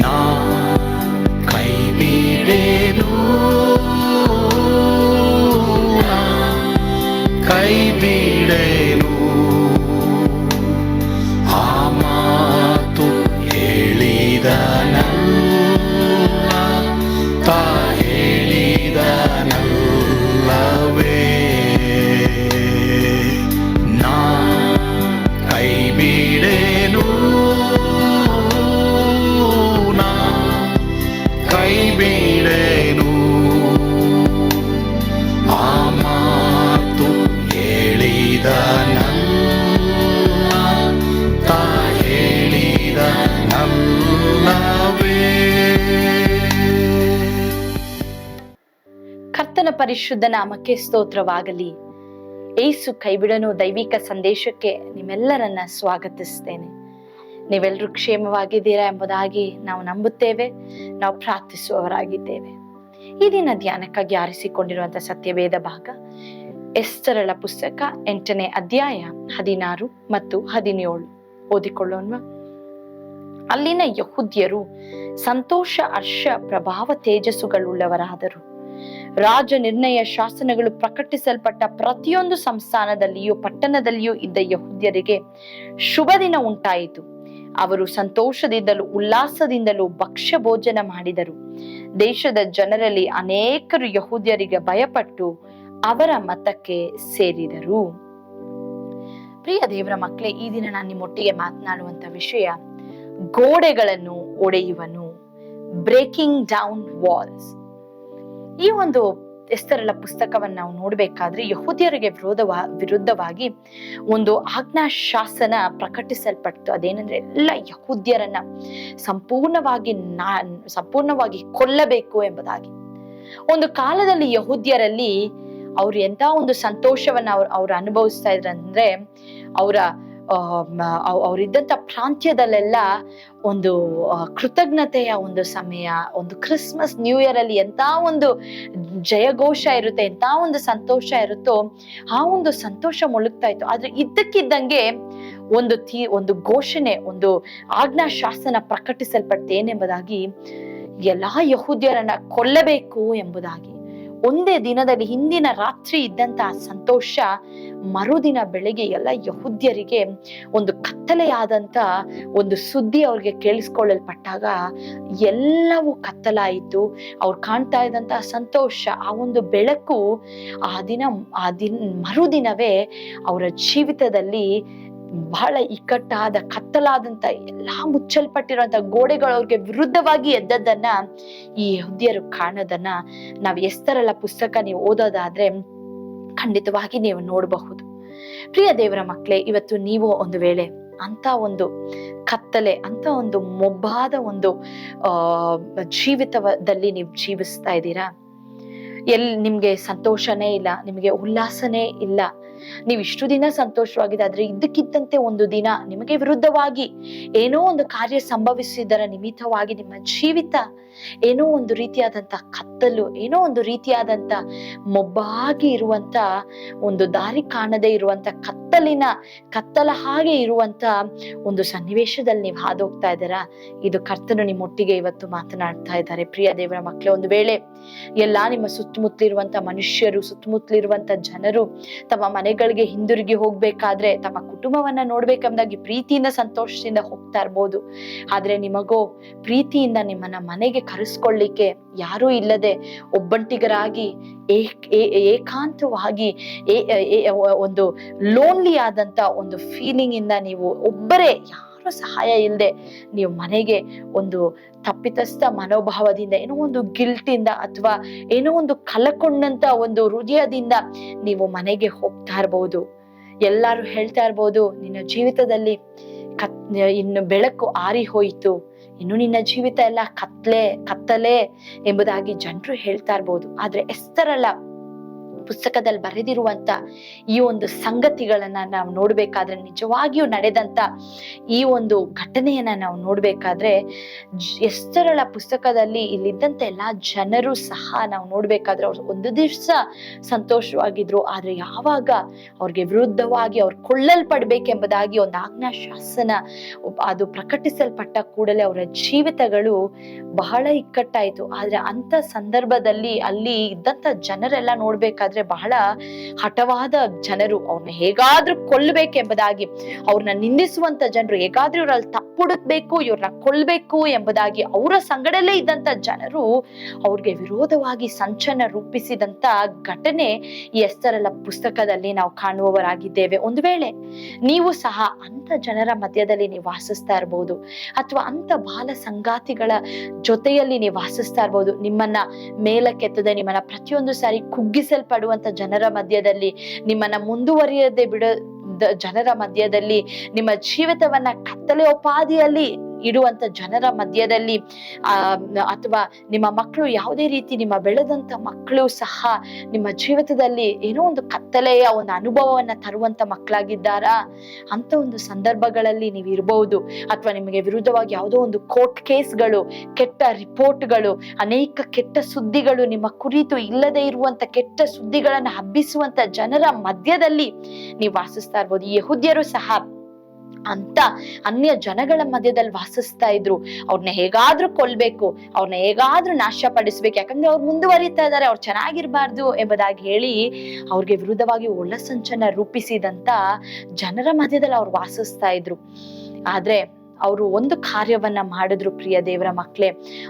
ನಾ ಪರಿಶುದ್ಧ ನಾಮಕ್ಕೆ ಸ್ತೋತ್ರವಾಗಲಿ. ಏಸು ಕೈಬಿಡನು ದೈವಿಕ ಸಂದೇಶಕ್ಕೆ ನಿಮ್ಮೆಲ್ಲರನ್ನ ಸ್ವಾಗತಿಸ್ತೇನೆ. ನೀವೆಲ್ಲರೂ ಕ್ಷೇಮವಾಗಿದ್ದೀರಾ ಎಂಬುದಾಗಿ ನಾವು ನಂಬುತ್ತೇವೆ, ನಾವು ಪ್ರಾರ್ಥಿಸುವವರಾಗಿದ್ದೇವೆ. ಈ ದಿನ ಧ್ಯಾನಕ್ಕಾಗಿ ಆರಿಸಿಕೊಂಡಿರುವಂತಹ ಸತ್ಯವೇದ ಭಾಗ, ಎಸ್ತರಳ ಪುಸ್ತಕ ಎಂಟನೇ ಅಧ್ಯಾಯ ಹದಿನಾರು ಮತ್ತು ಹದಿನೇಳು. ಓದಿಕೊಳ್ಳೋಣ ಅಲ್ಲಿನ ಯಹುದ್ಯರು ಸಂತೋಷ, ಹರ್ಷ, ಪ್ರಭಾವ, ತೇಜಸ್ಸುಗಳುಳ್ಳವರಾದರು. ರಾಜ ನಿರ್ಣಯ ಶಾಸನಗಳು ಪ್ರಕಟಿಸಲ್ಪಟ್ಟ ಪ್ರತಿಯೊಂದು ಸಂಸ್ಥಾನದಲ್ಲಿಯೂ ಪಟ್ಟಣದಲ್ಲಿಯೂ ಇದ್ದ ಯಹುದ್ಯರಿಗೆ ಶುಭ ದಿನ ಉಂಟಾಯಿತು. ಅವರು ಸಂತೋಷದಿಂದಲೂ ಉಲ್ಲಾಸದಿಂದಲೂ ಭಕ್ಷ್ಯ ಭೋಜನ ಮಾಡಿದರು. ದೇಶದ ಜನರಲ್ಲಿ ಅನೇಕರು ಯಹೂದ್ಯರಿಗೆ ಭಯಪಟ್ಟು ಅವರ ಮತಕ್ಕೆ ಸೇರಿದರು. ಪ್ರಿಯ ದೇವರ ಮಕ್ಕಳೇ, ಈ ದಿನ ನಾನು ನಿಮ್ಮೊಟ್ಟಿಗೆ ಮಾತನಾಡುವಂತ ವಿಷಯ ಗೋಡೆಗಳನ್ನು ಒಡೆಯುವನು. ಬ್ರೇಕಿಂಗ್ ಡೌನ್ ವಾಲ್ಸ್ ಈ ಒಂದು ಎಸ್ತರಳ ಪುಸ್ತಕವನ್ನು ನಾವು ನೋಡಬೇಕಾದ್ರೆ ಯಹೂದಿಯರಿಗೆ ವಿರೋಧವ, ವಿರುದ್ಧವಾಗಿ ಒಂದು ಆಜ್ಞಾ ಶಾಸನ ಪ್ರಕಟಿಸಲ್ಪಟ್ಟು ಅದೇನಂದ್ರೆ ಎಲ್ಲ ಯಹೂದ್ಯರನ್ನ ಸಂಪೂರ್ಣವಾಗಿ ನಾ, ಸಂಪೂರ್ಣವಾಗಿ ಕೊಲ್ಲಬೇಕು ಎಂಬುದಾಗಿ. ಒಂದು ಕಾಲದಲ್ಲಿ ಯಹೂದ್ಯರಲ್ಲಿ ಅವ್ರು ಎಂತ ಒಂದು ಸಂತೋಷವನ್ನ ಅವ್ರು ಅವ್ರು ಅನುಭವಿಸ್ತಾ ಇದ್ರಂದ್ರೆ ಅವರ ಅವರಿದ್ದಂತ ಪ್ರಾಂತ್ಯದಲ್ಲೆಲ್ಲ ಒಂದು ಕೃತಜ್ಞತೆಯ ಒಂದು ಸಮಯ, ಒಂದು ಕ್ರಿಸ್ಮಸ್, ನ್ಯೂ ಇಯರ್ ಅಲ್ಲಿ ಎಂತ ಒಂದು ಜಯಘೋಷ ಇರುತ್ತೆ, ಎಂತ ಒಂದು ಸಂತೋಷ ಇರುತ್ತೋ, ಆ ಒಂದು ಸಂತೋಷ ಮುಳುಗ್ತಾ ಇತ್ತು. ಆದ್ರೆ ಇದ್ದಕ್ಕಿದ್ದಂಗೆ ಒಂದು ತೀ, ಒಂದು ಘೋಷಣೆ, ಒಂದು ಆಜ್ಞಾ ಶಾಸನ ಪ್ರಕಟಿಸಲ್ಪಟ್ಟೇನೆಂಬುದಾಗಿ ಎಲ್ಲಾ ಯಹೂದ್ಯರನ್ನ ಕೊಲ್ಲಬೇಕು ಎಂಬುದಾಗಿ ಒಂದೇ ದಿನದಲ್ಲಿ ಹಿಂದಿನ ರಾತ್ರಿ ಇದ್ದಂತಹ ಸಂತೋಷ ಮರುದಿನ ಬೆಳಿಗ್ಗೆ ಎಲ್ಲ ಯಹೂದ್ಯರಿಗೆ ಒಂದು ಕತ್ತಲೆಯಾದಂತ ಒಂದು ಸುದ್ದಿ ಅವ್ರಿಗೆ ಕೇಳಿಸ್ಕೊಳ್ಳಲ್ಪಟ್ಟಾಗ ಎಲ್ಲವೂ ಕತ್ತಲಾಯಿತು. ಅವ್ರು ಕಾಣ್ತಾ ಇದ್ದಂತಹ ಸಂತೋಷ, ಆ ಒಂದು ಬೆಳಕು ಆ ದಿನ ಆ ದಿನ ಮರುದಿನವೇ ಅವರ ಜೀವಿತದಲ್ಲಿ ಬಹಳ ಇಕ್ಕಟ್ಟಾದ, ಕತ್ತಲಾದಂತ, ಎಲ್ಲಾ ಮುಚ್ಚಲ್ಪಟ್ಟಿರುವಂತ ಗೋಡೆಗಳು ಅವ್ರಿಗೆ ವಿರುದ್ಧವಾಗಿ ಎದ್ದದ್ದನ್ನ ಈ ಯಹೂದ್ಯರು ಕಾಣೋದನ್ನ ನಾವು ಎಸ್ತರಲ್ಲ ಪುಸ್ತಕ ನೀವು ಓದೋದಾದ್ರೆ ಖಂಡಿತವಾಗಿ ನೀವು ನೋಡಬಹುದು. ಪ್ರಿಯ ದೇವರ ಮಕ್ಕಳೇ ಇವತ್ತು ನೀವು ಒಂದು ವೇಳೆ ಅಂತ ಒಂದು ಕತ್ತಲೆ ಅಂತ ಒಂದು ಮೊಬ್ಬಾದ ಒಂದು, ಆ, ಜೀವಿತದಲ್ಲಿ ನೀವು ಜೀವಿಸ್ತಾ ಇದ್ದೀರಾ? ಎಲ್ಲಿ ನಿಮ್ಗೆ ಸಂತೋಷನೇ ಇಲ್ಲ, ನಿಮಗೆ ಉಲ್ಲಾಸನೇ ಇಲ್ಲ ನೀವು ಇಷ್ಟು ದಿನ ಸಂತೋಷವಾಗಿದೆ ಆದ್ರೆ ಇದ್ದಕ್ಕಿದ್ದಂತೆ ಒಂದು ದಿನ ನಿಮಗೆ ವಿರುದ್ಧವಾಗಿ ಏನೋ ಒಂದು ಕಾರ್ಯ ಸಂಭವಿಸಿದರ ನಿಮಿತ್ತವಾಗಿ ನಿಮ್ಮ ಜೀವಿತ ಏನೋ ಒಂದು ರೀತಿಯಾದಂತ ಕತ್ತಲು, ಏನೋ ಒಂದು ರೀತಿಯಾದಂತ ಮೊಬ್ಬಾಗಿ ಇರುವಂತ ಒಂದು ದಾರಿ ಕಾಣದೇ ಇರುವಂತ ಕತ್ತಲಿನ ಕತ್ತಲ ಹಾಗೆ ಇರುವಂತ ಒಂದು ಸನ್ನಿವೇಶದಲ್ಲಿ ನೀವು ಹಾದೋಗ್ತಾ ಇದ್ದೀರಾ? ಇದು ಕರ್ತನು ನಿಮ್ಮೊಟ್ಟಿಗೆ ಇವತ್ತು ಮಾತನಾಡ್ತಾ ಇದ್ದಾರೆ. ಪ್ರಿಯ ದೇವರ ಮಕ್ಕಳು, ಒಂದು ವೇಳೆ ಎಲ್ಲಾ ನಿಮ್ಮ ಸುತ್ತಮುತ್ತಲಿರುವಂತ ಮನುಷ್ಯರು, ಸುತ್ತಮುತ್ತಲಿರುವಂತ ಜನರು ತಮ್ಮ ಮನೆಗಳಿಗೆ ಹಿಂದಿರುಗಿ ಹೋಗ್ಬೇಕಾದ್ರೆ ತಮ್ಮ ಕುಟುಂಬವನ್ನ ನೋಡ್ಬೇಕಂದಾಗಿ ಪ್ರೀತಿಯಿಂದ, ಸಂತೋಷದಿಂದ ಹೋಗ್ತಾ ಇರ್ಬೋದು. ಆದ್ರೆ ನಿಮಗೋ ಪ್ರೀತಿಯಿಂದ ನಿಮ್ಮನ್ನ ಮನೆಗೆ ಕರೆಸ್ಕೊಳ್ಳಿಕ್ಕೆ ಯಾರೂ ಇಲ್ಲದೆ ಒಬ್ಬಂಟಿಗರಾಗಿ ಏಕಾಂತವಾಗಿ ಒಂದು ಲೋನ್ ಲೋನ್ಲಿ ಆದಂತ ಒಂದು ಫೀಲಿಂಗ್ ಇಂದ ನೀವು ಒಬ್ಬರೇ ಯಾರು ಸಹಾಯ ಇಲ್ಲದೆ ನೀವು ಮನೆಗೆ ಒಂದು ತಪ್ಪಿತಸ್ಥ ಮನೋಭಾವದಿಂದ ಏನೋ ಒಂದು ಗಿಲ್ಟಿಂದ ಅಥವಾ ಏನೋ ಒಂದು ಕಲಕೊಂಡಂತ ಒಂದು ಹೃದಯದಿಂದ ನೀವು ಮನೆಗೆ ಹೋಗ್ತಾ ಇರ್ಬೋದು. ಎಲ್ಲಾರು ಹೇಳ್ತಾ ಇರ್ಬೋದು, ನಿನ್ನ ಜೀವಿತದಲ್ಲಿ ಕತ್, ಇನ್ನು ಬೆಳಕು ಆರಿ ಹೋಯಿತು, ಇನ್ನು ನಿನ್ನ ಜೀವಿತ ಎಲ್ಲ ಕತ್ಲೆ, ಕತ್ತಲೆ ಎಂಬುದಾಗಿ ಜನರು ಹೇಳ್ತಾ ಇರ್ಬೋದು. ಆದ್ರೆ ಎಸ್ತರಲ್ಲ ಪುಸ್ತಕದಲ್ಲಿ ಬರೆದಿರುವಂತ ಈ ಒಂದು ಸಂಗತಿಗಳನ್ನ ನಾವು ನೋಡ್ಬೇಕಾದ್ರೆ ನಿಜವಾಗಿಯೂ ನಡೆದಂತ ಈ ಒಂದು ಘಟನೆಯನ್ನ ನಾವು ನೋಡ್ಬೇಕಾದ್ರೆ ಎಸ್ತರಳ ಪುಸ್ತಕದಲ್ಲಿ ಇಲ್ಲಿದ್ದಂತ ಎಲ್ಲಾ ಜನರು ಸಹ ನಾವು ನೋಡ್ಬೇಕಾದ್ರೆ ಅವ್ರು ಒಂದು ದಿವ್ಸ ಸಂತೋಷವಾಗಿದ್ರು. ಆದ್ರೆ ಯಾವಾಗ ಅವ್ರಿಗೆ ವಿರುದ್ಧವಾಗಿ ಅವ್ರು ಕೊಳ್ಳಲ್ಪಡ್ಬೇಕೆಂಬುದಾಗಿ ಒಂದು ಆಜ್ಞಾ ಶಾಸನ ಅದು ಪ್ರಕಟಿಸಲ್ಪಟ್ಟ ಕೂಡಲೇ ಅವರ ಜೀವಿತಗಳು ಬಹಳ ಇಕ್ಕಟ್ಟಾಯ್ತು. ಆದ್ರೆ ಅಂತ ಸಂದರ್ಭದಲ್ಲಿ ಅಲ್ಲಿ ಇದ್ದಂತ ಜನರೆಲ್ಲ ನೋಡ್ಬೇಕಾದ್ರೆ ಬಹಳ ಹಠವಾದ ಜನರು ಅವ್ರನ್ನ ಹೇಗಾದ್ರೂ ಕೊಲ್ಲಬೇಕೆಂಬುದಾಗಿ ಅವ್ರನ್ನ ನಿಂದಿಸುವಂತ ಜನರು, ಹೇಗಾದ್ರೂ ಇವ್ರಲ್ಲಿ ತಪ್ಪುಡುಕ್ಬೇಕು ಇವ್ರನ್ನ ಕೊಲ್ಬೇಕು ಎಂಬುದಾಗಿ ಅವರ ಸಂಗಡಲ್ಲೇ ಇದ್ದಂತ ಜನರು ಅವ್ರಿಗೆ ವಿರೋಧವಾಗಿ ಸಂಚನ ರೂಪಿಸಿದಂತ ಘಟನೆ ಈ ಎಸ್ತರಲ್ಲ ಪುಸ್ತಕದಲ್ಲಿ ನಾವು ಕಾಣುವವರಾಗಿದ್ದೇವೆ. ಒಂದು ವೇಳೆ ನೀವು ಸಹ ಅಂತ ಜನರ ಮಧ್ಯದಲ್ಲಿ ನೀವು ವಾಸಿಸ್ತಾ ಇರಬಹುದು ಅಥವಾ ಅಂತ ಬಾಲ ಸಂಗಾತಿಗಳ ಜೊತೆಯಲ್ಲಿ ನೀವು ವಾಸಿಸ್ತಾ ಇರಬಹುದು ನಿಮ್ಮನ್ನ ಮೇಲಕ್ಕೆತ್ತದೆ, ನಿಮ್ಮನ್ನ ಪ್ರತಿಯೊಂದು ಸಾರಿ ಕುಗ್ಗಿಸಲ್ಪಡುವಂತ ಜನರ ಮಧ್ಯದಲ್ಲಿ ನಿಮ್ಮನ್ನ ಮುಂದುವರಿಯದೆ ಬಿಡ ಜನರ ಮಧ್ಯದಲ್ಲಿ ನಿಮ್ಮ ಜೀವಿತವನ್ನ ಕತ್ತಲೆ ಉಪಾಧಿಯಲ್ಲಿ ಇಡುವಂತ ಜನರ ಮಧ್ಯದಲ್ಲಿ ಅಥವಾ ನಿಮ್ಮ ಮಕ್ಕಳು ಯಾವುದೇ ರೀತಿ ನಿಮ್ಮ ಬೆಳೆದಂತ ಮಕ್ಕಳು ಸಹ ನಿಮ್ಮ ಜೀವಿತದಲ್ಲಿ ಏನೋ ಒಂದು ಕತ್ತಲೆಯ ಒಂದು ಅನುಭವವನ್ನ ತರುವಂತ ಮಕ್ಕಳಾಗಿದ್ದಾರಾ? ಅಂತ ಒಂದು ಸಂದರ್ಭಗಳಲ್ಲಿ ನೀವು ಇರಬಹುದು ಅಥವಾ ನಿಮಗೆ ವಿರುದ್ಧವಾಗಿ ಯಾವುದೋ ಒಂದು ಕೋರ್ಟ್ ಕೇಸ್ಗಳು, ಕೆಟ್ಟ ರಿಪೋರ್ಟ್ಗಳು, ಅನೇಕ ಕೆಟ್ಟ ಸುದ್ದಿಗಳು ನಿಮ್ಮ ಕುರಿತು ಇಲ್ಲದೆ ಇರುವಂತ ಕೆಟ್ಟ ಸುದ್ದಿಗಳನ್ನ ಹಬ್ಬಿಸುವಂತ ಜನರ ಮಧ್ಯದಲ್ಲಿ ನೀವು ವಾಸಿಸ್ತಾ ಇರ್ಬೋದು. ಯಹೂದ್ಯರು ಸಹ ಅಂತ ಅನ್ಯ ಜನಗಳ ಮಧ್ಯದಲ್ಲಿ ವಾಸಿಸ್ತಾ ಇದ್ರು. ಅವ್ರನ್ನ ಹೇಗಾದ್ರೂ ಕೊಲ್ಬೇಕು ಅವ್ರನ್ನ ಹೇಗಾದ್ರೂ ನಾಶ ಪಡಿಸ್ಬೇಕು ಯಾಕಂದ್ರೆ ಅವ್ರು ಮುಂದುವರಿತಾ ಇದ್ದಾರೆ ಅವ್ರು ಚೆನ್ನಾಗಿರ್ಬಾರ್ದು ಎಂಬುದಾಗಿ ಹೇಳಿ ಅವ್ರಿಗೆ ವಿರುದ್ಧವಾಗಿ ಒಳಸಂಚನ ರೂಪಿಸಿದಂತ ಜನರ ಮಧ್ಯದಲ್ಲಿ ಅವ್ರು ವಾಸಿಸ್ತಾ ಇದ್ರು. ಆದ್ರೆ ಅವರು ಒಂದು ಕಾರ್ಯವನ್ನ ಮಾಡಿದ್ರು ಪ್ರಿಯ ದೇವರ ಮಕ್ಕಳೇ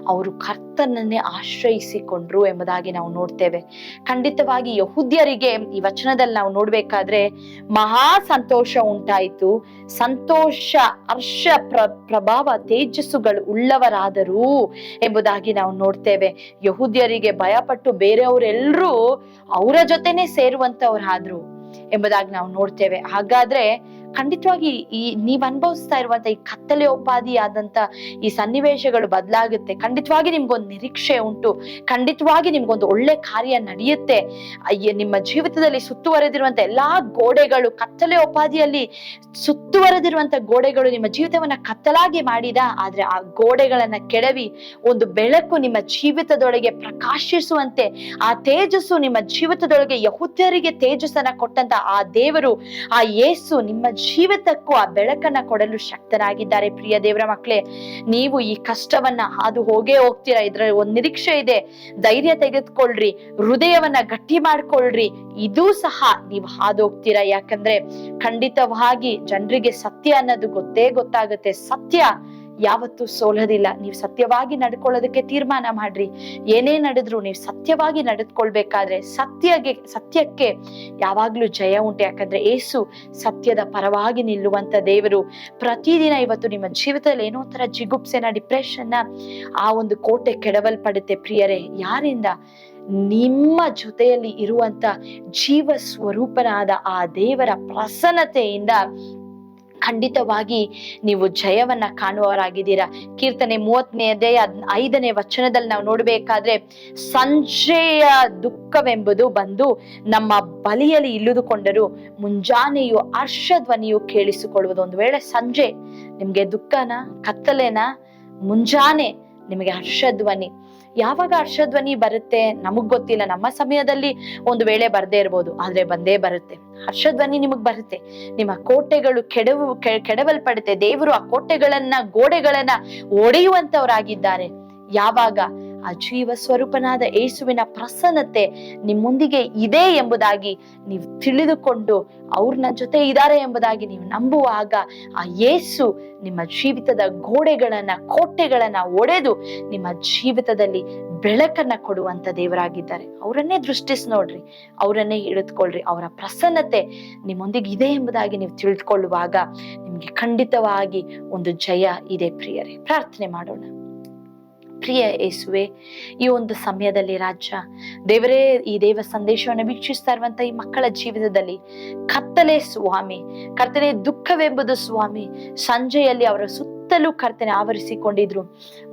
ಅವರು ಕರ್ತನನ್ನೇ ಆಶ್ರಯಿಸಿಕೊಂಡ್ರು ಎಂಬುದಾಗಿ ನಾವು ನೋಡ್ತೇವೆ. ಖಂಡಿತವಾಗಿ ಯಹುದ್ಯರಿಗೆ ಈ ವಚನದಲ್ಲಿ ನಾವು ನೋಡ್ಬೇಕಾದ್ರೆ ಮಹಾ ಸಂತೋಷ ಉಂಟಾಯಿತು. ಸಂತೋಷ, ಹರ್ಷ, ಪ್ರ, ಪ್ರಭಾವ, ತೇಜಸ್ಸುಗಳು ಉಳ್ಳವರಾದರು ಎಂಬುದಾಗಿ ನಾವು ನೋಡ್ತೇವೆ. ಯಹುದ್ಯರಿಗೆ ಭಯಪಟ್ಟು ಬೇರೆಯವರೆಲ್ಲರೂ ಅವರ ಜೊತೆನೆ ಸೇರುವಂತವ್ರಾದ್ರು ಎಂಬುದಾಗಿ ನಾವು ನೋಡ್ತೇವೆ. ಹಾಗಾದ್ರೆ ಖಂಡಿತವಾಗಿ ಈ ನೀವ್ ಅನುಭವಿಸ್ತಾ ಇರುವಂತ ಈ ಕತ್ತಲೆ ಉಪಾಧಿ ಆದಂತ ಈ ಸನ್ನಿವೇಶಗಳು ಬದಲಾಗುತ್ತೆ. ಖಂಡಿತವಾಗಿ ನಿಮ್ಗೊಂದು ನಿರೀಕ್ಷೆ ಉಂಟು. ಖಂಡಿತವಾಗಿ ನಿಮ್ಗೊಂದು ಒಳ್ಳೆ ಕಾರ್ಯ ನಡೆಯುತ್ತೆ. ನಿಮ್ಮ ಜೀವಿತದಲ್ಲಿ ಸುತ್ತುವರೆದಿರುವಂತ ಎಲ್ಲಾ ಗೋಡೆಗಳು, ಕತ್ತಲೆ ಉಪಾಧಿಯಲ್ಲಿ ಸುತ್ತುವರೆದಿರುವಂತ ಗೋಡೆಗಳು ನಿಮ್ಮ ಜೀವಿತವನ್ನ ಕತ್ತಲಾಗಿ ಮಾಡಿದ, ಆದ್ರೆ ಆ ಗೋಡೆಗಳನ್ನ ಕೆಡವಿ ಒಂದು ಬೆಳಕು ನಿಮ್ಮ ಜೀವಿತದೊಳಗೆ ಪ್ರಕಾಶಿಸುವಂತೆ, ಆ ತೇಜಸ್ಸು ನಿಮ್ಮ ಜೀವಿತದೊಳಗೆ ಯಹುದ್ಯರಿಗೆ ತೇಜಸ್ಸನ್ನ ಕೊಟ್ಟಂತ ಆ ದೇವರು, ಆ ಯೇಸು ನಿಮ್ಮ ಜೀವಿತಕ್ಕೂ ಆ ಬೆಳಕನ್ನ ಕೊಡಲು ಶಕ್ತನಾಗಿದ್ದಾರೆ ಪ್ರಿಯ ದೇವರ ಮಕ್ಕಳೇ. ನೀವು ಈ ಕಷ್ಟವನ್ನ ಹಾದು ಹೋಗೇ ಹೋಗ್ತೀರಾ? ಇದ್ರ ಒಂದ್ ನಿರೀಕ್ಷೆ ಇದೆ. ಧೈರ್ಯ ತೆಗೆದುಕೊಳ್ರಿ, ಹೃದಯವನ್ನ ಗಟ್ಟಿ ಮಾಡ್ಕೊಳ್ರಿ. ಇದೂ ಸಹ ನೀವು ಹಾದು ಹೋಗ್ತೀರಾ ಯಾಕಂದ್ರೆ ಖಂಡಿತವಾಗಿ ಜನರಿಗೆ ಸತ್ಯ ಅನ್ನೋದು ಗೊತ್ತೇ ಗೊತ್ತಾಗುತ್ತೆ. ಸತ್ಯ ಯಾವತ್ತೂ ಸೋಲೋದಿಲ್ಲ. ನೀವು ಸತ್ಯವಾಗಿ ನಡ್ಕೊಳ್ಳೋದಕ್ಕೆ ತೀರ್ಮಾನ ಮಾಡ್ರಿ. ಏನೇ ನಡೆದ್ರು ನೀವು ಸತ್ಯವಾಗಿ ನಡೆದುಕೊಳ್ಬೇಕಾದ್ರೆ ಸತ್ಯಗೆ, ಸತ್ಯಕ್ಕೆ ಯಾವಾಗ್ಲೂ ಜಯ ಉಂಟು. ಯಾಕಂದ್ರೆ ಏಸು ಸತ್ಯದ ಪರವಾಗಿ ನಿಲ್ಲುವಂತ ದೇವರು. ಪ್ರತಿದಿನ ಇವತ್ತು ನಿಮ್ಮ ಜೀವಿತದಲ್ಲಿ ಏನೋ ತರ ಜಿಗುಪ್ಸೆನ ಡಿಪ್ರೆಷನ್ನ ಆ ಒಂದು ಕೋಟೆ ಕೆಡವಲ್ಪಡುತ್ತೆ ಪ್ರಿಯರೇ. ಯಾರಿಂದ? ನಿಮ್ಮ ಜೊತೆಯಲ್ಲಿ ಇರುವಂತ ಜೀವ ಸ್ವರೂಪನಾದ ಆ ದೇವರ ಪ್ರಸನ್ನತೆಯಿಂದ ಖಂಡಿತವಾಗಿ ನೀವು ಜಯವನ್ನ ಕಾಣುವವರಾಗಿದ್ದೀರಾ? ಕೀರ್ತನೆ ಮೂವತ್ತನೇ ಅಧ್ಯಾಯ ಐದನೇ ವಚನದಲ್ಲಿ ನಾವು ನೋಡ್ಬೇಕಾದ್ರೆ ಸಂಜೆಯ ದುಃಖವೆಂಬುದು ಬಂದು ನಮ್ಮ ಬಲಿಯಲ್ಲಿ ಇಳಿದುಕೊಂಡರು ಮುಂಜಾನೆಯು ಹರ್ಷಧ್ವನಿಯು ಕೇಳಿಸಿಕೊಳ್ಳುವುದು. ಒಂದು ವೇಳೆ ಸಂಜೆ ನಿಮ್ಗೆ ದುಃಖನ, ಕತ್ತಲೆನ, ಮುಂಜಾನೆ ನಿಮಗೆ ಹರ್ಷಧ್ವನಿ. ಯಾವಾಗ ಹರ್ಷಧ್ವನಿ ಬರುತ್ತೆ ನಮಗ್ ಗೊತ್ತಿಲ್ಲ. ನಮ್ಮ ಸಮಯದಲ್ಲಿ ಒಂದು ವೇಳೆ ಬರ್ದೇ ಇರ್ಬೋದು. ಆದ್ರೆ ಬಂದೇ ಬರುತ್ತೆ. ಹರ್ಷಧ್ವನಿ ನಿಮಗ್ ಬರುತ್ತೆ. ನಿಮ್ಮ ಕೋಟೆಗಳು ಕೆಡವು ಕೆಡವಲ್ಪಡುತ್ತೆ. ದೇವರು ಆ ಕೋಟೆಗಳನ್ನ, ಗೋಡೆಗಳನ್ನ ಒಡೆಯುವಂತವರಾಗಿದ್ದಾರೆ ಯಾವಾಗ ಆ ಜೀವ ಸ್ವರೂಪನಾದ ಯೇಸುವಿನ ಪ್ರಸನ್ನತೆ ನಿಮ್ಮೊಂದಿಗೆ ಇದೆ ಎಂಬುದಾಗಿ ನೀವು ತಿಳಿದುಕೊಂಡು ಅವ್ರು ನನ್ನ ಜೊತೆ ಇದ್ದಾರೆ ಎಂಬುದಾಗಿ ನೀವು ನಂಬುವಾಗ ಆ ಯೇಸು ನಿಮ್ಮ ಜೀವಿತದ ಗೋಡೆಗಳನ್ನ, ಕೋಟೆಗಳನ್ನ ಒಡೆದು ನಿಮ್ಮ ಜೀವಿತದಲ್ಲಿ ಬೆಳಕನ್ನ ಕೊಡುವಂತ ದೇವರಾಗಿದ್ದಾರೆ. ಅವರನ್ನೇ ದೃಷ್ಟಿಸಿ ನೋಡ್ರಿ, ಅವರನ್ನೇ ಹಿಡಿದುಕೊಳ್ರಿ. ಅವರ ಪ್ರಸನ್ನತೆ ನಿಮ್ಮೊಂದಿಗೆ ಇದೆ ಎಂಬುದಾಗಿ ನೀವು ತಿಳಿದುಕೊಳ್ಳುವಾಗ ನಿಮ್ಗೆ ಖಂಡಿತವಾಗಿ ಒಂದು ಜಯ ಇದೆ ಪ್ರಿಯರೇ. ಪ್ರಾರ್ಥನೆ ಮಾಡೋಣ. ಪ್ರಿಯ ಯೇಸುವೆ ಈ ಒಂದು ಸಮಯದಲ್ಲಿ ರಾಜ್ಯ, ದೇವರೇ, ಈ ದೇವ ಸಂದೇಶವನ್ನು ವೀಕ್ಷಿಸ್ತಾ ಇರುವಂತ ಈ ಮಕ್ಕಳ ಜೀವಿತದಲ್ಲಿ ಕತ್ತಲೆ ಸ್ವಾಮಿ ಕತ್ತಲೆ ದುಃಖವೆಂಬುದು ಸ್ವಾಮಿ, ಸಂಜೆಯಲ್ಲಿ ಅವರ ಸುತ್ತ ಸುತ್ತಲೂ ಕರ್ತನೆ ಆವರಿಸಿಕೊಂಡಿದ್ರು.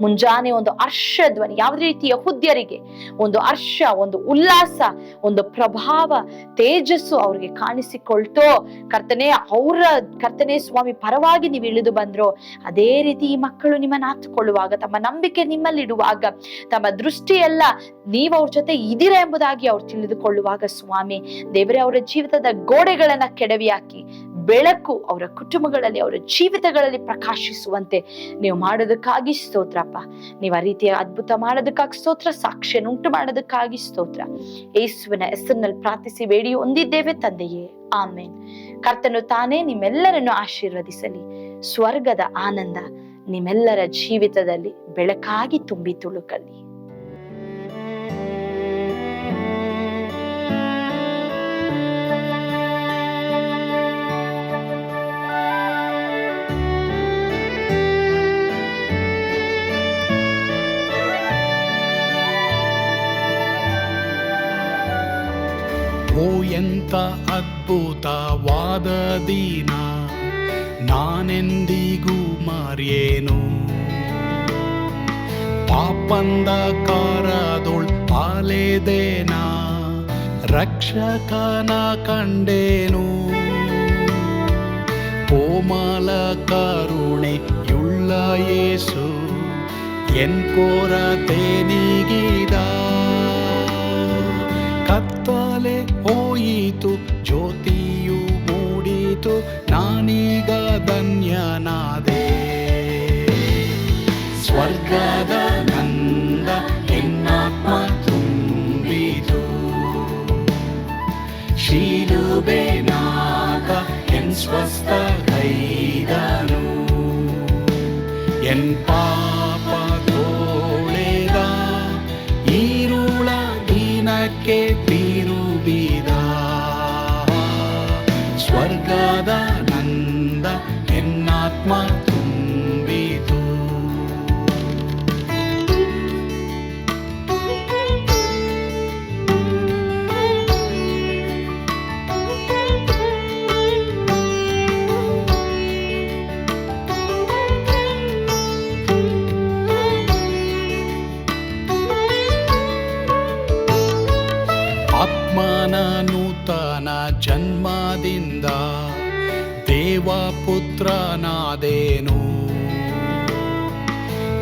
ಮುಂಜಾನೆ ಒಂದು ಹರ್ಷ ಧ್ವನಿ, ಯಾವುದೇ ರೀತಿಯ ಹುದ್ಯರಿಗೆ ಒಂದು ಹರ್ಷ, ಒಂದು ಉಲ್ಲಾಸ, ಒಂದು ಪ್ರಭಾವ, ತೇಜಸ್ಸು ಅವ್ರಿಗೆ ಕಾಣಿಸಿಕೊಳ್ತೋ, ಕರ್ತನೆ ಅವರ, ಕರ್ತನೆ ಸ್ವಾಮಿ ಪರವಾಗಿ ನೀವು ಇಳಿದು ಬಂದ್ರೋ, ಅದೇ ರೀತಿ ಈ ಮಕ್ಕಳು ನಿಮ್ಮನ್ನ ಹತ್ತುಕೊಳ್ಳುವಾಗ ತಮ್ಮ ನಂಬಿಕೆ ನಿಮ್ಮಲ್ಲಿಡುವಾಗ, ತಮ್ಮ ದೃಷ್ಟಿ ಎಲ್ಲ ನೀವು ಅವ್ರ ಜೊತೆ ಇದಿರ ಎಂಬುದಾಗಿ ಅವ್ರು ತಿಳಿದುಕೊಳ್ಳುವಾಗ ಸ್ವಾಮಿ, ದೇವರೇ ಅವರ ಜೀವಿತದ ಗೋಡೆಗಳನ್ನ ಕೆಡವಿ ಹಾಕಿ ಬೆಳಕು ಅವರ ಕುಟುಂಬಗಳಲ್ಲಿ, ಅವರ ಜೀವಿತಗಳಲ್ಲಿ ಪ್ರಕಾಶಿಸುವಂತೆ ನೀವು ಮಾಡೋದಕ್ಕಾಗಿ ಸ್ತೋತ್ರಪ್ಪ. ನೀವು ಆ ರೀತಿಯ ಅದ್ಭುತ ಮಾಡೋದಕ್ಕಾಗಿ ಸ್ತೋತ್ರ, ಸಾಕ್ಷಿಯನ್ನು ಉಂಟು ಮಾಡೋದಕ್ಕಾಗಿ ಸ್ತೋತ್ರ. ಯೇಸುವಿನ ಹೆಸರಿನಲ್ಲಿ ಪ್ರಾರ್ಥಿಸಿ ಬೇಡಿ ಹೊಂದಿದ್ದೇವೆ ತಂದೆಯೇ. ಆಮೇನ್. ಕರ್ತನು ತಾನೇ ನಿಮ್ಮೆಲ್ಲರನ್ನು ಆಶೀರ್ವದಿಸಲಿ. ಸ್ವರ್ಗದ ಆನಂದ ನಿಮ್ಮೆಲ್ಲರ ಜೀವಿತದಲ್ಲಿ ಬೆಳಕಾಗಿ ತುಂಬಿ ತುಳುಕಲಿ. ಅದ್ಭುತವಾದ ದಿನ ನಾನೆಂದಿಗೂ ಮಾರ್ಯೇನು? ಪಾಪಂದ ಕಾರದೊಳ್ ಆಲೆದೇನ ರಕ್ಷಕನ ಕಂಡೇನು? ಕೋಮಲ ಕರುಣೆಯುಳ್ಳ ಯೇಸು ಎನ್ ಕೊರತೆ ಕತ್ತಲೆ ಹೋಯಿತು ಜ್ಯೋತಿಯು ಮೂಡಿತು ನಾನೀಗ ಧನ್ಯನಾದೆ. ಸ್ವರ್ಗದ ನಂದ ಹೆಣ್ಣಾತ್ಮ ತುಂಬಿತು. ಶೀಲುಬೆನಾಗ ಎನ್ ಸ್ವಸ್ಥ